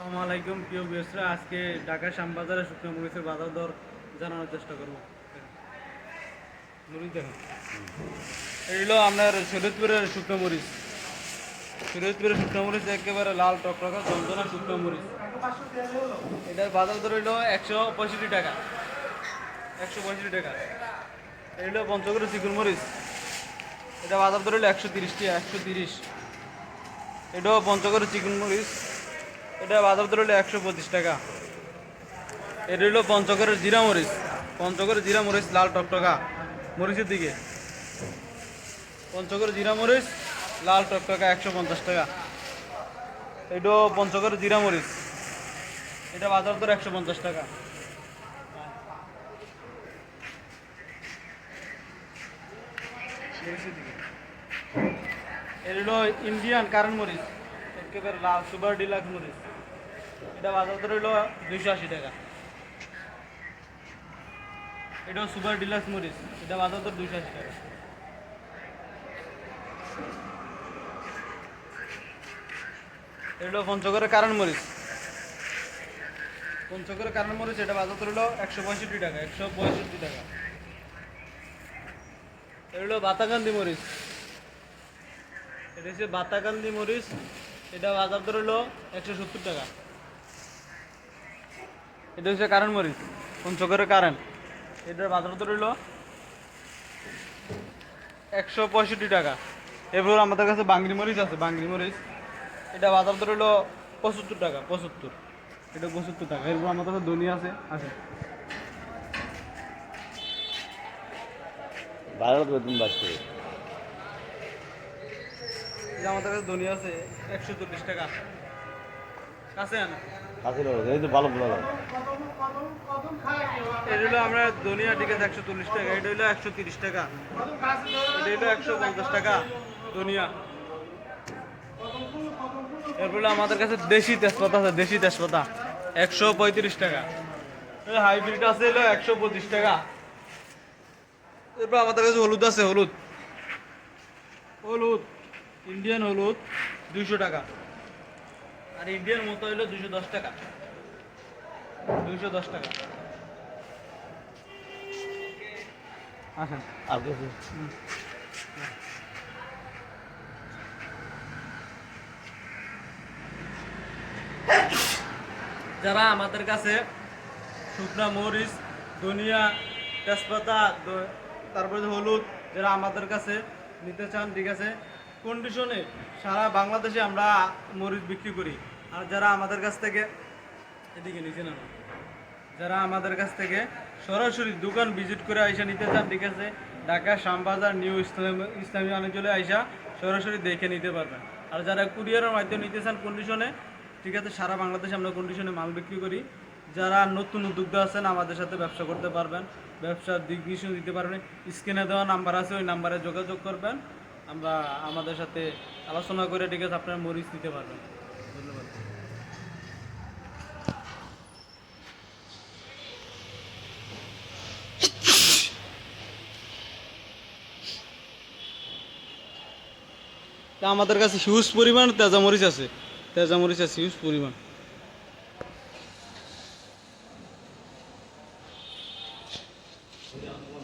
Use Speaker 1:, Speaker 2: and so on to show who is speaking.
Speaker 1: আসসালামু আলাইকুম, প্রিয় বিয়সরা আজকে ঢাকা শ্যামবাজারে শুকনো মরিচের বাজার দর জানানোর চেষ্টা করব। মরিচ দেখুন। আপনার শরীয়তপুরের শুকনো মরিচ। শরীয়তপুরের শুকনো মরিচ একেবারে লাল টকটকা যন্ত্রণা শুকনো মরিচ। এটার বাজার দর হইল একশো পঁয়ষট্টি টাকা। একশো পঁয়ষট্টি টাকা। এই হলো পঞ্চগড়ের চিকুন মরিচ। এটা বাজার দর হইল একশো তিরিশ টাকা, একশো তিরিশ। এটাও পঞ্চগড়ের চিকেন মরিচ। এটা বাজার দর হলো একশো পঁচিশ টাকা। এটা হলো পঞ্চগড়ের জিরা মরিচ। পঞ্চগড়ের জিরা মরিচ, লাল টকটকা। মরিচের দিকে। পঞ্চগড়ের জিরা মরিচ, লাল টকটকা একশো পঞ্চাশ টাকা। এটাও পঞ্চগড়ের জিরা মরিচ। এটা বাজার দর একশো পঞ্চাশ টাকা। এর হলো ইন্ডিয়ান কারেন্ট মরিচ, একেবারে লাল সুপার ডিলাক্স মরিচ। এটা বাজার দর দুইশো আশি টাকা। এটাও সুপার ডিলাক্স মরিচ, এটা বাজার দুইশো আশি টাকা। এটা পঞ্চগড়ের কারণ মরিচ। পঞ্চগড়ের কারণ মরিচ, এটা বাজার দর হলো একশো পঁয়ষট্টি টাকা, একশো পঁয়ষট্টি টাকা। এটা হলো বাতাকান্দি মরিচ। এটা হচ্ছে বাতাকান্দি মরিচ, এটা বাজার দর হলো একশো সত্তর টাকা। এটা হচ্ছে কারেন্ট মরিচ। পঞ্চগড়ের কারেন্ট? এটার বাজার দর হলো একশো পঁয়ষট্টি টাকা। এরপর আমাদের কাছে বাংরি মরিচ আছে বাংরি মরিচ। এটা বাজার দর হলো পঁচাত্তর টাকা পঁচাত্তর। এটা পঁচাত্তর টাকা। এরপর আমাদের কাছে ধনিয়া আছে আছে।
Speaker 2: বেতন বাঁচতে
Speaker 1: আমাদের কাছে ধনিয়া আছে একশো চল্লিশ টাকা। কাছে আনা
Speaker 2: আসলে এই তো ভালো ভালো
Speaker 1: এটা হলো আমরা ঠিক একশো চল্লিশ টাকা এটা হলো একশো তিরিশ টাকা। এটা হলো একশো পঞ্চাশ টাকা এরপর আমাদের কাছে দেশি তেজপাতা আছে দেশি তেজপাতা একশো পঁয়ত্রিশ টাকা। হাইব্রিড আছে হলো একশো পঁচিশ টাকা। এরপর আমাদের কাছে হলুদ আছে হলুদ। হলুদ ইন্ডিয়ান হলুদ দুইশো টাকা। আর ইন্ডিয়ান মতো হলো দুইশো দশ টাকা। দুইশো দশ টাকা। আসেন। যারা আমাদের কাছে শুকনা মরিচ ধনিয়া তেজপাতা তারপরে হলুদ যারা আমাদের কাছে নিতে চান ঠিক আছে? কন্ডিশনে সারা বাংলাদেশে আমরা মরিচ বিক্রি করি। আর যারা আমাদের কাছ থেকে এদিকে নিচে না যারা আমাদের কাছ থেকে সরাসরি দোকান ভিজিট করে আইসা নিতে চান, ঠিক আছে? ঢাকা, শ্যামবাজার, নিউ ইসলাম ইসলামী অঞ্চলে আইসা সরাসরি দেখে নিতে পারবেন। আর যারা কুরিয়ারের মাধ্যমে নিতে চান কন্ডিশনে ঠিক আছে? সারা বাংলাদেশে আমরা কন্ডিশনে মাল বিক্রি করি। যারা নতুন উদ্যোক্তা আছেন, আমাদের সাথে ব্যবসা করতে পারবেন। ব্যবসার দিক নির্দেশনা দিতে পারবেন। স্ক্রিনে দেওয়া নাম্বার আছে, ওই নাম্বারে যোগাযোগ করবেন। আমরা আমাদের সাথে আলোচনা করে ঠিক আছে, আপনারা মরিচ দিতে পারবেন। ধন্যবাদ। তা আমাদের কাছে হিউজ পরিমাণ তেজা মরিচ আছে। তেজা মরিচ আছে হিউজ পরিমাণ। Yeah.